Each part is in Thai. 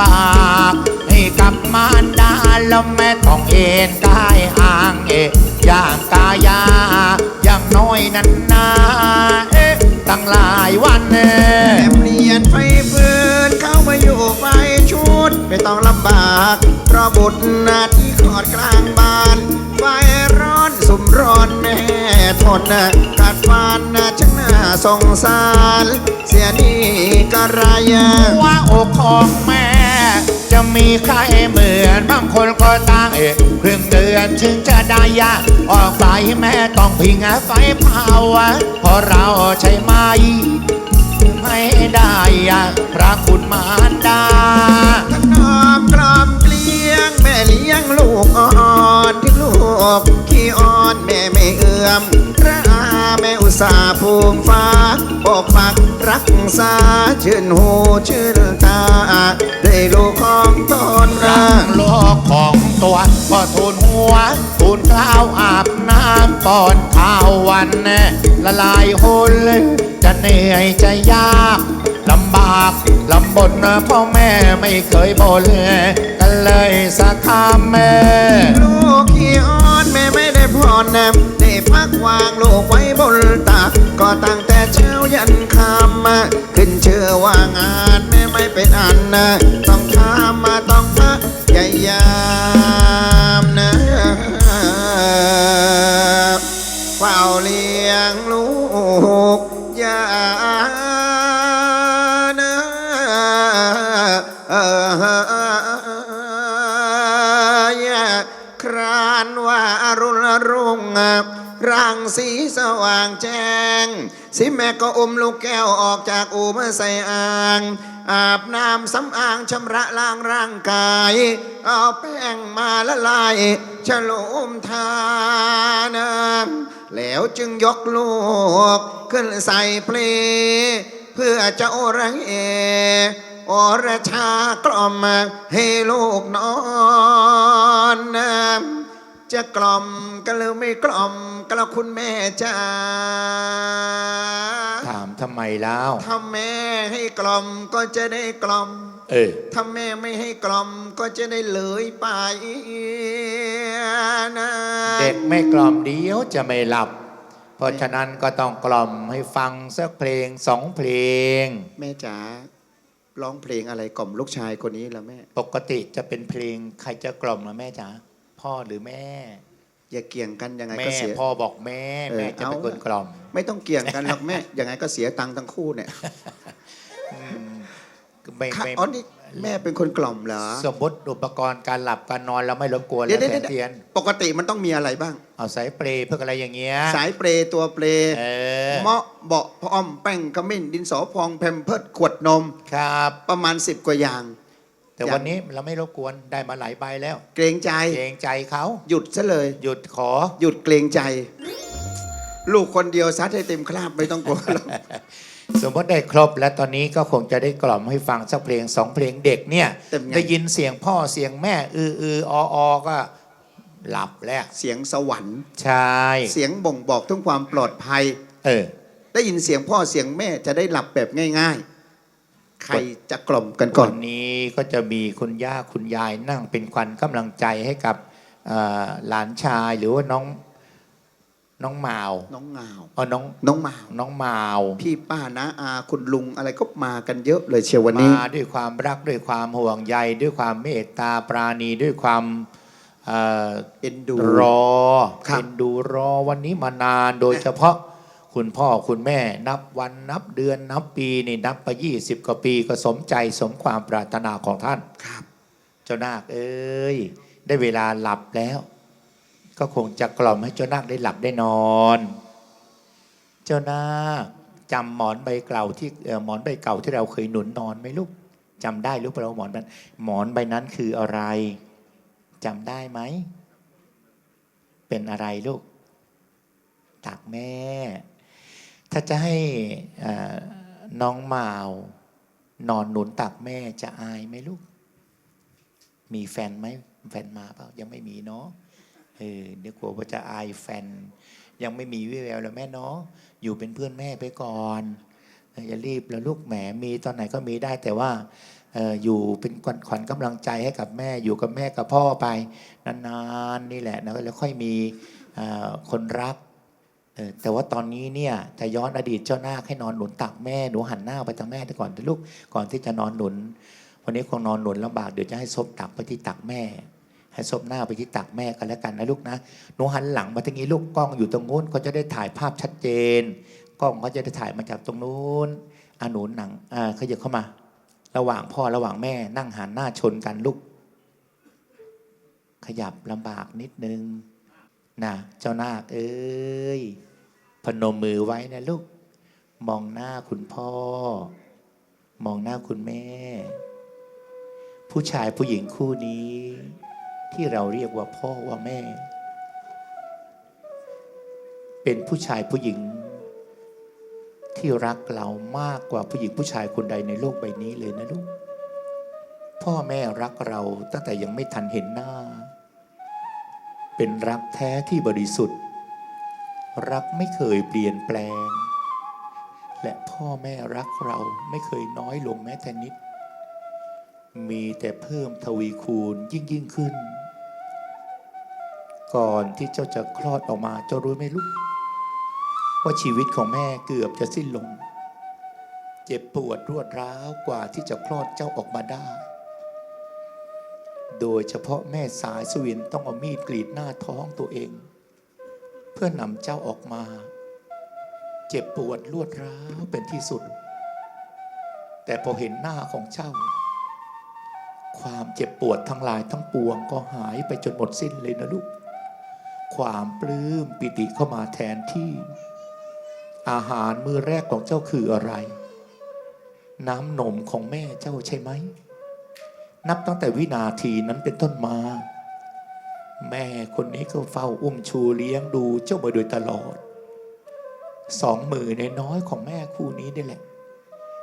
บาก ให้กับมารดาแล้วแม่ต้องเอ็นกายห่างเอะอย่างกายา อย่างน้อยนั้นนาเอ๊ะตั้งหลายวันเน่แต่เปลี่ยนไฟฟืนเข้ามาอยู่ไฟชุด ไม่ต้องลำบากเพราะบุตรหน้าที่ขอดกลางบ้านไฟร้อนสุมร้อนแม่ทนนะกัดฟันนะช่างน่าสงสาร เสียนี่ก็ไรว่าอกของแม่ มีใครเหมือนบางคนก็ต่างเอะครึ่งเดือนถึงจะได้ยาออกไปแม่ต้องพิงไฟเผาวะเพราะเราใช่ไหมไม่ได้พระคุณมารดาขนอมกลอมกราบ ม่เลี้ยงลูกอ่อนถึงลูกขี้อ่อนแม่ไม่เอื้อมระอาแม่อุตส่าห์ภูมิฟ้าปกปักรักษาชื่นหูชื่นตาได้ลูกของตนร่างโลกของตัวก็ทูลหัวทูลเท้าอาบน้ำป้อนข้าววันแน่ละลายหุนจะเหนื่อยจะยากากลำบนพ่อแม่ไม่เคยบ่นกันเลยสักคำแม่ลูกขี้อ่อนแม่ไม่ได้พรแนมได้พักวางลูกไว้บนตักก็ตั้งแต่เช้ายันค่ำมาขึ้นเชื่อว่างานแม่ไม่เป็นอันนะต้องทำมาต้องพักใหญ่ ครานว่าอรุณรุ่งร่างสีสว่างแจ้ง สิแม่ก็อมลูกแก้วออกจากอูมาใส่อ่าง อาบน้ำสำอางชำระล้างร่างกาย เอาแป้งมาละลายฉโลมทานแล้วจึงยกลูกขึ้นใส่เพลงเพื่อจะโอระเอ อรชากล่อมให้ลูกนอนนะจะกล่อมก็เลยไม่กล่อมก็แล้วคุณแม่จ้าถามทำไมแล้วถ้าแม่ให้กล่อมก็จะได้กล่อม เออถ้าแม่ไม่ให้กล่อมก็จะได้เลยไปนะเด็กไม่กล่อมเดียวจะไม่หลับ เพราะฉะนั้นก็ต้องกล่อมให้ฟังสักเพลงสองเพลง แม่จ๋า ร้องเพลงอะไรกล่อมลูกชายคนนี้ล่ะแม่ ปกติจะเป็นเพลงใครจะกล่อมล่ะแม่จ๋าพ่อหรือแม่ อย่าเกี่ยงกันยังไงแม่ก็เสีย พ่อบอกแม่เออแม่จะเป็นเอา คนกล่อมไม่ต้องเกี่ยงกันหรอกแม่ยังไงก็เสียตังค์ทั้งคู่เนี่ยไม่ค่ะไม่อ๋อนี่ แม่เป็นคนกล่อมเหรอ สมมติอุปกรณ์การหลับการนอนเราไม่รบกวนเดี๋แล้ยววแสเดี๋ยวงเทียน ปกติมันต้องมีอะไรบ้าง เอาสายเปรย์เพื่ออะไรอย่างเงี้ยสายเปรย์ตัวเปรย์เออเมาะเบาะพร้อมแป้งขมิ้นดินสอพองแพมเพิร์ดขวดนม ครับ ประมาณ 10 กว่าอย่าง แต่วันนี้เราไม่รบกวนได้มาหลายใบแล้วเกรงใจเกรงใจเขาหยุดซะเลย หยุดขอ หยุดเกรงใจ ลูกคนเดียวซัดให้เต็มคราบไม่ต้องกลัวหรอก สมมติได้ครบแล้วตอนนี้ก็คงจะได้กล่อมให้ฟังสักเพลงสองเพลงเด็กเนี่ยเต็มไง ได้ยินเสียงพ่อเสียงแม่ อืออืออออก็หลับแล้วเสียงสวรรค์ ใช่เสียงบ่งบอกถึงความปลอดภัย เออ ได้ยินเสียงพ่อเสียงแม่จะได้หลับแบบง่าย ๆ ใครจะกล่อมกันก่อนวันนี้ก็จะมีคุณย่าคุณยายนั่งเป็นขวัญกำลังใจให้กับเอ่อหลานชายหรือว่าน้อง น้องมาวน้องงาวเออน้องน้องหมาวน้องมาวพี่ป้านะอาคุณลุงอะไรก็มากันเยอะเลยเชียววันนี้ มาด้วยความรักด้วยความห่วงใยด้วยความเมตตาปราณีด้วยความเอ่อเอ็นดู รอครับเป็นดูรอวันนี้มานานโดยเฉพาะคุณพ่อคุณแม่นับวันนับเดือนนับปีนี่นับไปยี่สิบกว่าปีก็สมใจสมความปรารถนาของท่าน ครับ เจ้านาคเอ้ย ได้เวลาหลับแล้ว ก็คงจะกล่อมให้เจ้านาคได้หลับได้นอน เจ้านาคจำหมอนใบเก่าที่หมอนใบเก่าที่เราเคยหนุนนอนไหมลูกจำได้หรือเปล่าหมอนนั้นหมอนใบนั้นคืออะไรจำได้ไหม เป็นอะไรลูกตักแม่ ถ้าจะให้น้องมาว นอนหนุนตักแม่จะอายไหมลูก มีแฟนไหมแฟนมาเปล่ายังไม่มีเนาะ เออเดี๋ยวกลัวว่าจะอายแฟน ยังไม่มีวิแววแล้วแม่เนาะอยู่เป็นเพื่อนแม่ไปก่อนอย่ารีบแล้วลูกแหมมีตอนไหนก็มีได้แต่ว่าอยู่เป็นขวัญขวัญกำลังใจให้กับแม่อยู่กับแม่กับพ่อไปนานๆนี่แหละนะแล้วค่อยมีคนรักแต่ว่าตอนนี้เนี่ยจะย้อนอดีตเจ้าหน้าให้นอนหนุนตักแม่หนูหันหน้าไปทางแม่แต่ก่อนเถอะลูกก่อนที่จะนอนหนุน วันนี้คงนอนหนุนลำบากเดี๋ยวจะให้ซบตักไปที่ตักแม่ ให้ซบหน้าไปที่ตักแม่กันแล้วกันนะลูกนะหนูหันหลังมาทางนี้ลูกกล้องอยู่ตรงนู้นเขาจะได้ถ่ายภาพชัดเจน กล้องเขาจะได้ถ่ายมาจากตรงนู้นอาหนูหนังอ่าขยับเข้ามา ระหว่างพ่อระหว่างแม่นั่งหันหน้าชนกันลูก ขยับลำบากนิดนึงนะเจ้านาคเอ้ยพนมมือไว้นะลูก มองหน้าคุณพ่อ มองหน้าคุณแม่ ผู้ชายผู้หญิงคู่นี้ ที่เราเรียกว่าพ่อว่าแม่ เป็นผู้ชายผู้หญิง ที่รักเรามากกว่าผู้หญิงผู้ชายคนใดในโลกใบนี้เลยนะลูก พ่อแม่รักเราตั้งแต่ยังไม่ทันเห็นหน้า เป็นรักแท้ที่บริสุทธิ์ รักไม่เคยเปลี่ยนแปลง และพ่อแม่รักเราไม่เคยน้อยลงแม้แต่นิดมีแต่เพิ่มทวีคูณยิ่งยิ่งขึ้น ก่อนที่เจ้าจะคลอดออกมา เจ้ารู้ไหมลูก ว่าชีวิตของแม่เกือบจะสิ้นลง เจ็บปวดรวดร้าวกว่าที่จะคลอดเจ้าออกมาได้ โดยเฉพาะแม่สายสวินต้องเอามีดกรีดหน้าท้องตัวเอง เพื่อนำเจ้าออกมา เจ็บปวดรวดร้าวเป็นที่สุด แต่พอเห็นหน้าของเจ้าความเจ็บปวดทั้งหลายทั้งปวงก็หายไปจนหมดสิ้นเลยนะลูก ความปลื้มปิติเข้ามาแทนที่ อาหารมื้อแรกของเจ้าคืออะไร น้ำนมของแม่เจ้าใช่ไหม นับตั้งแต่วินาทีนั้นเป็นต้นมา แม่คนนี้ก็เฝ้าอุ้มชูเลี้ยงดูเจ้ามาโดยตลอด สองมือในน้อยของแม่คู่นี้นี่แหละ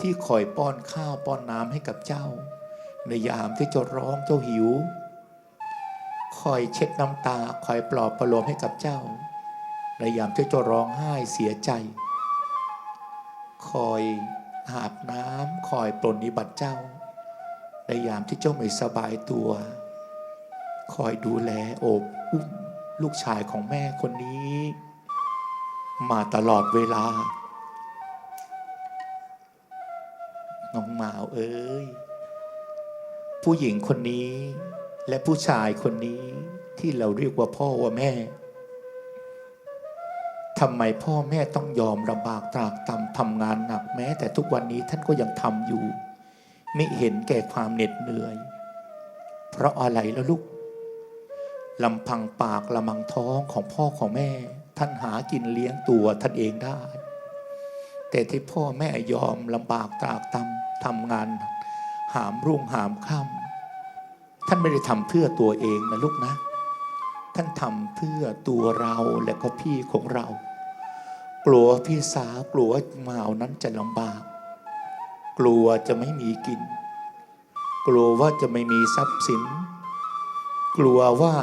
ที่คอยป้อนข้าวป้อนน้ำให้กับเจ้า ในยามที่เจ้าร้องเจ้าหิว คอยเช็ดน้ำตา คอยปลอบประโลมให้กับเจ้าในยามที่เจ้าร้องไห้เสียใจ คอยอาบน้ำคอยปรนนิบัติเจ้าในยามที่เจ้าไม่สบายตัว คอยดูแลโอบอุ้มลูกชายของแม่คนนี้ มาตลอดเวลา น้องหมาวเอ้ย ผู้หญิงคนนี้ และผู้ชายคนนี้ที่เราเรียกว่าพ่อว่าแม่ทำไมพ่อแม่ต้องยอมลำบากตรากตำทำงานหนักแม้ แต่ทุกวันนี้ท่านก็ยังทำอยู่ ไม่เห็นแก่ความเหน็ดเหนื่อย เพราะอะไรแล้วลูกลำพังปากลำมังท้องของพ่อของแม่ ท่านหากินเลี้ยงตัวท่านเองได้ แต่ที่พ่อแม่ยอมลำบากตรากตำทำงาน หามรุ่งหามค่ำ ท่านไม่ได้ทำเพื่อตัวเองนะลูกนะ ท่านทำเพื่อตัวเราและก็พี่ของเรา กลัวพี่สาวกลัวว่าหมาวนั้นจะลำบาก กลัวจะไม่มีกิน กลัวว่าจะไม่มีทรัพย์สิน กลัวว่า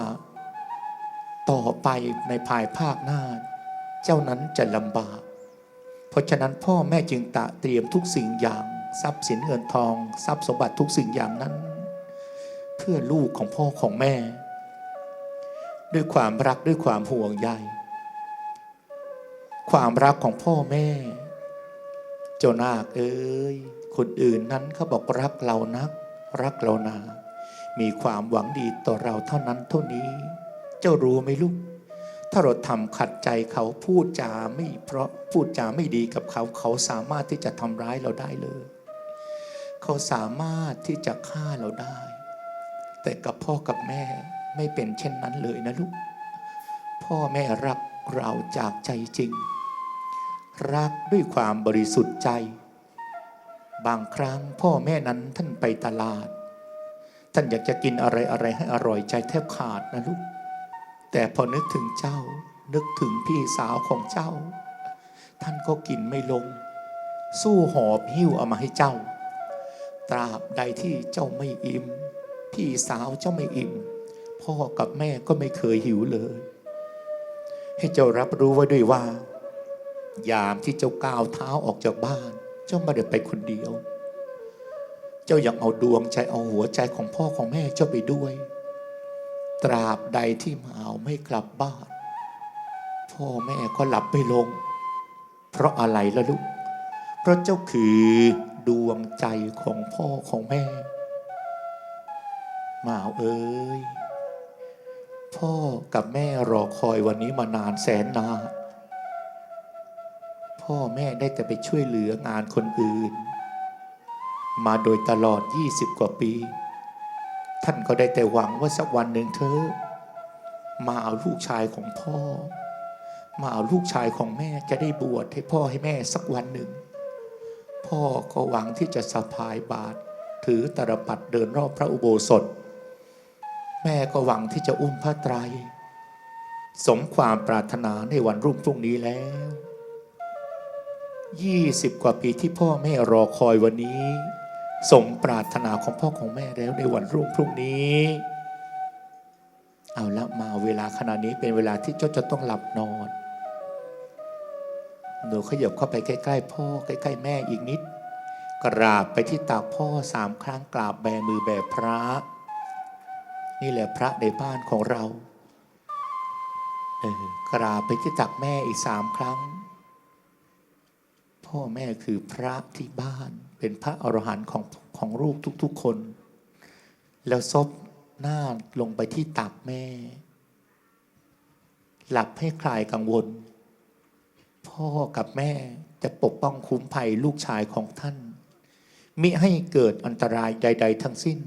ต่อไปในภายภาคหน้า เจ้านั้นจะลำบาก เพราะฉะนั้นพ่อแม่จึงตะเตรียมทุกสิ่งอย่าง ทรัพย์สินเงินทอง ทรัพย์สมบัติทุกสิ่งอย่างนั้น เพื่อลูกของพ่อของแม่ ด้วยความรักด้วยความห่วงใยความรักของพ่อแม่ เจ้านาคเอ้ยคนอื่นนั้นเขาบอกรักเรานัก รักเรานา มีความหวังดีต่อเราเท่านั้นเท่านี้ เจ้ารู้ไหมลูก ถ้าเราทำขัดใจเขาพูดจาไม่เพราะพูดจาไม่ดีกับเขา เขาสามารถที่จะทำร้ายเราได้เลย เขาสามารถที่จะฆ่าเราได้ แต่กับพ่อกับแม่ไม่เป็นเช่นนั้นเลยนะลูก พ่อแม่รักเราจากใจจริง รักด้วยความบริสุทธิ์ใจ บางครั้งพ่อแม่นั้นท่านไปตลาด ท่านอยากจะกินอะไรอะไรให้อร่อยใจแทบขาดนะลูก แต่พอนึกถึงเจ้า นึกถึงพี่สาวของเจ้า ท่านก็กินไม่ลง สู้หอบหิ้วเอามาให้เจ้า ตราบใดที่เจ้าไม่อิ่ม พี่สาวเจ้าไม่อิ่ม พ่อกับแม่ก็ไม่เคยหิวเลย ให้เจ้ารับรู้ไว้ด้วยว่า ยามที่เจ้าก้าวเท้าออกจากบ้าน เจ้าไม่ได้ไปคนเดียว เจ้ายังเอาดวงใจเอาหัวใจของพ่อของแม่เจ้าไปด้วย ตราบใดที่มาเอาไม่กลับบ้าน พ่อแม่ก็หลับไม่ลง เพราะอะไรล่ะลูก เพราะเจ้าคือดวงใจของพ่อของแม่ มาเอาเอ้ยพ่อกับแม่รอคอยวันนี้มานานแสนนานพ่อแม่ได้แต่ไปช่วยเหลืองานคนอื่น มาโดยตลอด 20 กว่าปี ท่านก็ได้แต่หวังว่าสักวันหนึ่งเธอ มาเอาลูกชายของพ่อ มาเอาลูกชายของแม่จะได้บวชให้พ่อให้แม่สักวันหนึ่ง พ่อก็หวังที่จะสะพายบาตรถือตรปัดเดินรอบพระอุโบสถ แม่ก็หวังที่จะอุ้มพระไตร สมความปรารถนาในวันรุ่งพรุ่งนี้แล้วยี่สิบกว่าปีที่พ่อแม่รอคอยวันนี้ สมปรารถนาของพ่อของแม่แล้วในวันรุ่งพรุ่งนี้ เอาละมาเวลาขณะนี้เป็นเวลาที่เจ้าจะต้องหลับนอนหนูขยับเข้าไปใกล้ๆพ่อใกล้ๆแม่อีกนิด กราบไปที่ตักพ่อสามครั้งกราบแบมือแบพระ นี่แหละพระในบ้านของเราเออกราบไปที่ตักแม่อีกสามครั้ง พ่อแม่คือพระที่บ้านเป็นพระอรหันต์ของของลูกทุก ๆคน แล้วซบหน้าลงไปที่ตักแม่ หลับให้คลายกังวล พ่อกับแม่จะปกป้องคุ้มภัยลูกชายของท่านมิให้เกิดอันตรายใด ๆ ทั้งสิ้น